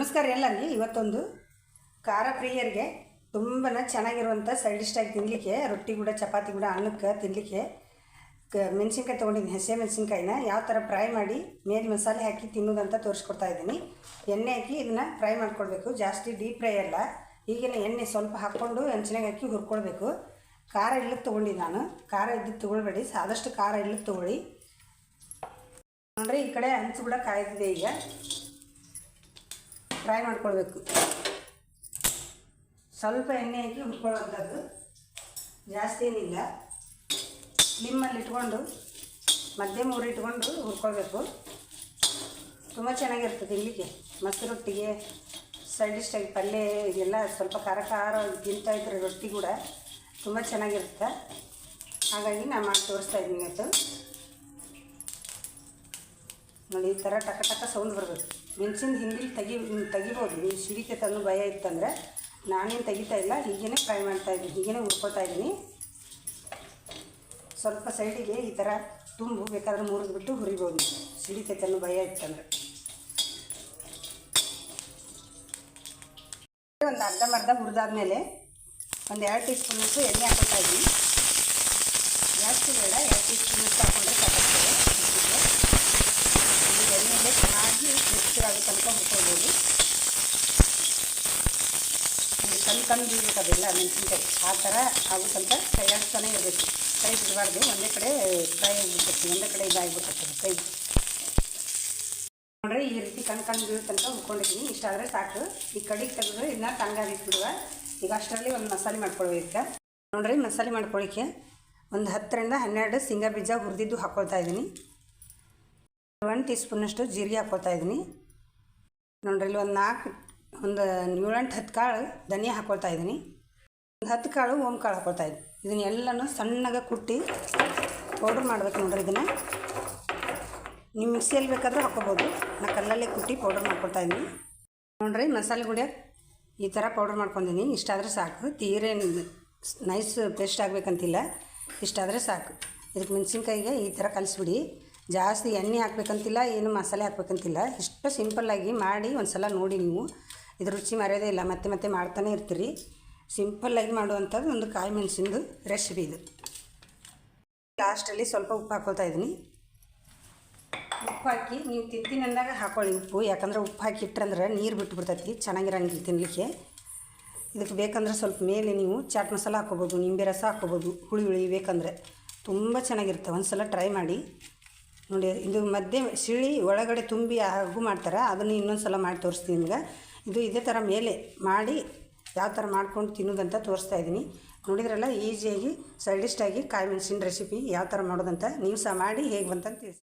ನಮಸ್ಕಾರ ಎಲ್ಲರಿಗೆ ಇವತ್ತೊಂದು ಖಾರ ಪ್ರಿಯರಿಗೆ ತುಂಬಾ ಚೆನ್ನಾಗಿರುವಂಥ ಸೈಡ್ ಡಿಶ್ಟಾಗಿ ತಿನ್ನಲಿಕ್ಕೆ ರೊಟ್ಟಿ ಕೂಡ, ಚಪಾತಿ ಕೂಡ, ಅನ್ನಕ್ಕೆ ತಿನ್ನಲಿಕ್ಕೆ ಕ, ಮೆಣಸಿನ್ಕಾಯಿ ತೊಗೊಂಡಿದ್ದೀನಿ. ಹಸಿ ಮೆಣಸಿನ್ಕಾಯಿನ. ಯಾವ ಥರ ಫ್ರೈ ಮಾಡಿ ಮೇಲೆ ಮಸಾಲೆ ಹಾಕಿ ತಿನ್ನೋದಂತ ತೋರಿಸ್ಕೊಡ್ತಾ ಇದ್ದೀನಿ. ಎಣ್ಣೆ ಹಾಕಿ ಇದನ್ನು ಫ್ರೈ ಮಾಡ್ಕೊಳ್ಬೇಕು ಜಾಸ್ತಿ ಡೀಪ್ ಫ್ರೈ ಅಲ್ಲ. ಈಗಿನ ಎಣ್ಣೆ ಸ್ವಲ್ಪ ಹಾಕ್ಕೊಂಡು ಹೆಂಚಿನಾಗ ಹಾಕಿ ಹುರ್ಕೊಳ್ಬೇಕು ಖಾರ ಇಲ್ಲಕ್ಕೆ ತೊಗೊಂಡಿದ್ದು ನಾನು. ಖಾರ ಇದ್ದು ತೊಗೊಳ್ಬೇಡಿ. ಆದಷ್ಟು ಖಾರ ಇಲ್ಲಕ್ಕೆ ತೊಗೊಳ್ಳಿ. ನೋಡ್ರಿ ಈ ಕಡೆ ಹಂಚು ಕೂಡ ಕಾಯ್ತಿದೆ ಈಗ. ಫ್ರೈ ಮಾಡ್ಕೊಳ್ಬೇಕು. ಸ್ವಲ್ಪ ಎಣ್ಣೆ ಹಾಕಿ ಹುಡ್ಕೊಳ್ಳೋಂಥದ್ದು ಜಾಸ್ತಿ ಏನಿಲ್ಲ. ನಿಮ್ಮಲ್ಲಿ ಇಟ್ಕೊಂಡು, ಮಧ್ಯಮ ಉರಿ ಇಟ್ಕೊಂಡು ಹುರ್ಕೊಳ್ಬೇಕು. ತುಂಬ ಚೆನ್ನಾಗಿರ್ತದೆ ತಿನ್ನಲಿಕ್ಕೆ ಮೊಸರೊಟ್ಟಿಗೆ ರೊಟ್ಟಿಗೆ, ಸೈಡ್ ಪಲ್ಯ, ಇದೆಲ್ಲ ಸ್ವಲ್ಪ ಖಾರ ಖಾರ ತಿಂತಾ ಇದ್ರೆ ರೊಟ್ಟಿ ಕೂಡ ತುಂಬ ಚೆನ್ನಾಗಿರುತ್ತೆ. ಹಾಗಾಗಿ ನಾನು ಮಾಡಿ ತೋರಿಸ್ತಾ ಇದ್ದೀನಿ ಇವತ್ತು. ನೋಡಿ ಈ ಥರ ಟಕ ಟಕ ಸೌಂಡ್ ಬರಬೇಕು. ಮೆಣಸಿನ ಹಿಂದಿಲ್ ತೆಗಿ ತೆಗಿಬೋದು. ನೀವು ಸಿಡಿಕೆ ತಂದು ಭಯ ಇತ್ತಂದರೆ ನಾನೇನು ತೆಗಿತಾ ಇಲ್ಲ ಹೀಗೇ ಫ್ರೈ ಮಾಡ್ತಾ ಇದ್ದೀನಿ ಹೀಗೇ ಉರ್ಕೋತಾ ಇದ್ದೀನಿ. ಸ್ವಲ್ಪ ಸೈಡಿಗೆ ಈ ಥರ ತುಂಬು, ಬೇಕಾದ್ರೆ ಮುರಿದ್ಬಿಟ್ಟು ಹುರಿಬೋದು. ಸಿಡಿಕೆ ತಂದು ಭಯ ಇತ್ತಂದರೆ. ಒಂದು ಅರ್ಧಂಬರ್ಧ ಹುರಿದಾದ್ಮೇಲೆ ಒಂದು ಎರಡು ಟೀ ಸ್ಪೂನಷ್ಟು ಎಣ್ಣೆ ಹಾಕೊತಾ ಇದ್ದೀನಿ. ಜಾಸ್ತಿ ಬೇಡ, ಎರಡು ಟೀ ಸ್ಪೂನಷ್ಟು ಹಾಕೊಂಡ್ರೆ ಕಣ್ಣು ಬೀಳ್ಬೇಕು ಮೆಣಸಿನ್ಕಾಯಿ. ಆ ಥರ ಆಗೋ ತನಕ ಕೈಯಾಡ್ತಾನೆ ಇರಬೇಕು. ಕೈ ಬಿಡಬಾರ್ದು. ಒಂದೇ ಕಡೆ ಫ್ರೈ ಆಗಿಬಿಡ್ತೈತಿ ಒಂದೇ ಕಡೆ ಇದಾಗಿಬಿಡ್ತೈತೆ ಕೈ. ನೋಡ್ರಿ, ಈ ರೀತಿ ಕಣ್ ಕಣ್ ತನಕ ಇಷ್ಟ ಆದರೆ ಸಾಕು. ಈ ಕಡಿಗೆ ತೆಗೆದು ಇದನ್ನ ತಂಗಾಗಿಟ್ಟು ಬಿಡುವ ಈಗ ಅಷ್ಟರಲ್ಲಿ ಒಂದು ಮಸಾಲೆ ಮಾಡ್ಕೊಳ್ಬೇಕು. ನೋಡ್ರಿ, ಮಸಾಲೆ ಮಾಡ್ಕೊಳ್ಳಿಕ್ಕೆ ಒಂದು ಹತ್ತರಿಂದ ಹನ್ನೆರಡು ಶೇಂಗಾ ಬೀಜ ಹುರಿದಿದ್ದು ಹಾಕ್ಕೊಳ್ತಾ ಇದ್ದೀನಿ. ಒನ್ ಟೀ ಸ್ಪೂನಷ್ಟು ಜೀರಿಗೆ ಹಾಕೊಳ್ತಾ ಇದ್ದೀನಿ. ನೋಡ್ರಿ, ಇಲ್ಲಿ ಒಂದು ನಾಲ್ಕು ಒಂದು ಏಳೆಂಟು ಹತ್ತು ಕಾಳು ಧನಿಯಾ ಹಾಕ್ಕೊಳ್ತಾ ಇದ್ದೀನಿ. ಒಂದು ಹತ್ತು ಕಾಳು ಓಮ್ ಕಾಳು ಹಾಕ್ಕೊಳ್ತಾ ಇದ್ದೀನಿ. ಇದನ್ನ ಎಲ್ಲನೂ ಸಣ್ಣಗೆ ಕುಟ್ಟಿ ಪೌಡ್ರ್ ಮಾಡ್ಬೇಕು ನೋಡ್ರಿ ಇದನ್ನು. ನೀವು ಮಿಕ್ಸಿಯಲ್ಲಿ ಬೇಕಾದರೂ ಹಾಕ್ಕೋಬೋದು ನಾ ಕಲ್ಲಲ್ಲೇ ಕುಟ್ಟಿ ಪೌಡ್ರ್ ಮಾಡ್ಕೊಳ್ತಾ ಇದ್ದೀನಿ. ನೋಡ್ರಿ ಮಸಾಲೆ ಗುಡಿಯ ಈ ಥರ ಪೌಡ್ರ್ ಮಾಡ್ಕೊಂಡಿದ್ದೀನಿ. ಇಷ್ಟಾದರೆ ಸಾಕು. ತೀರೇನು ನೈಸ್ ಪೇಸ್ಟ್ ಆಗಬೇಕಂತಿಲ್ಲ. ಇಷ್ಟಾದರೆ ಸಾಕು. ಇದಕ್ಕೆ ಮೆಣಸಿನ್ಕಾಯಿಗೆ ಈ ಥರ ಕಲಿಸ್ಬಿಡಿ. ಜಾಸ್ತಿ ಎಣ್ಣೆ ಹಾಕ್ಬೇಕಂತಿಲ್ಲ, ಏನು ಮಸಾಲೆ ಹಾಕ್ಬೇಕಂತಿಲ್ಲ. ಇಷ್ಟು ಸಿಂಪಲ್ಲಾಗಿ ಮಾಡಿ ಒಂದು ಸಲ ನೋಡಿ ನೀವು. ಇದು ರುಚಿ ಮರೆಯೋದೇ ಇಲ್ಲ, ಮತ್ತೆ ಮತ್ತೆ ಮಾಡ್ತಾನೆ ಇರ್ತೀರಿ. ಸಿಂಪಲ್ಲಾಗಿ ಮಾಡುವಂಥದ್ದು ಒಂದು ಕಾಯಿ ಮೆಣಸಿಂದು ರೆಸಿಪಿ ಇದು. ಲಾಸ್ಟಲ್ಲಿ ಸ್ವಲ್ಪ ಉಪ್ಪು ಹಾಕೋತಾ ಇದ್ದೀನಿ. ಉಪ್ಪು ಹಾಕಿ ನೀವು ತಿಂತೀನಿ ಅಂದಾಗ ಹಾಕೊಳ್ಳಿ ಉಪ್ಪು, ಯಾಕಂದ್ರೆ ಉಪ್ಪು ಹಾಕಿ ಇಟ್ರಂದ್ರೆ ನೀರು ಬಿಟ್ಟು ಬಿಡ್ತೈತಿ ಚೆನ್ನಾಗಿರಂಗಿಲ್ಲ ತಿನ್ನಲಿಕ್ಕೆ ಇದಕ್ಕೆ ಬೇಕಂದ್ರೆ ಸ್ವಲ್ಪ ಮೇಲೆ ನೀವು ಚಾಟ್ ಮಸಾಲ ಹಾಕೋಬೋದು ನಿಂಬೆ ರಸ ಹಾಕೋಬೋದು ಹುಳಿ ಹುಳಿ ಬೇಕಂದರೆ. ತುಂಬ ಚೆನ್ನಾಗಿರುತ್ತೆ ಒಂದು ಸಲ ಟ್ರೈ ಮಾಡಿ. ನೋಡಿ, ಇದು ಮಧ್ಯೆ, ಸಿಳಿ ಒಳಗಡೆ ತುಂಬಿ ಹಾಗೂ ಮಾಡ್ತಾರೆ, ಅದನ್ನು ಇನ್ನೊಂದು ಸಲ ಮಾಡಿ ತೋರಿಸ್ತೀನಿ ನಿಮ್ಗೆ. ಇದು ಇದೇ ಥರ ಮೇಲೆ ಮಾಡಿ ಯಾವ ಥರ ಮಾಡ್ಕೊಂಡು ತಿನ್ನೋದಂತ ತೋರಿಸ್ತಾ ಇದ್ದೀನಿ. ನೋಡಿದ್ರಲ್ಲ ಈಸಿಯಾಗಿ ಸೈಡಿಸ್ಟಾಗಿ ಕಾಯಿ ಮೆಣಸಿನ ರೆಸಿಪಿ ಯಾವ ಥರ ಮಾಡೋದಂತ ನೀವು ಸಹ ಮಾಡಿ ಹೇಗೆ ಬಂತಂತ ತಿಳಿಸಿ.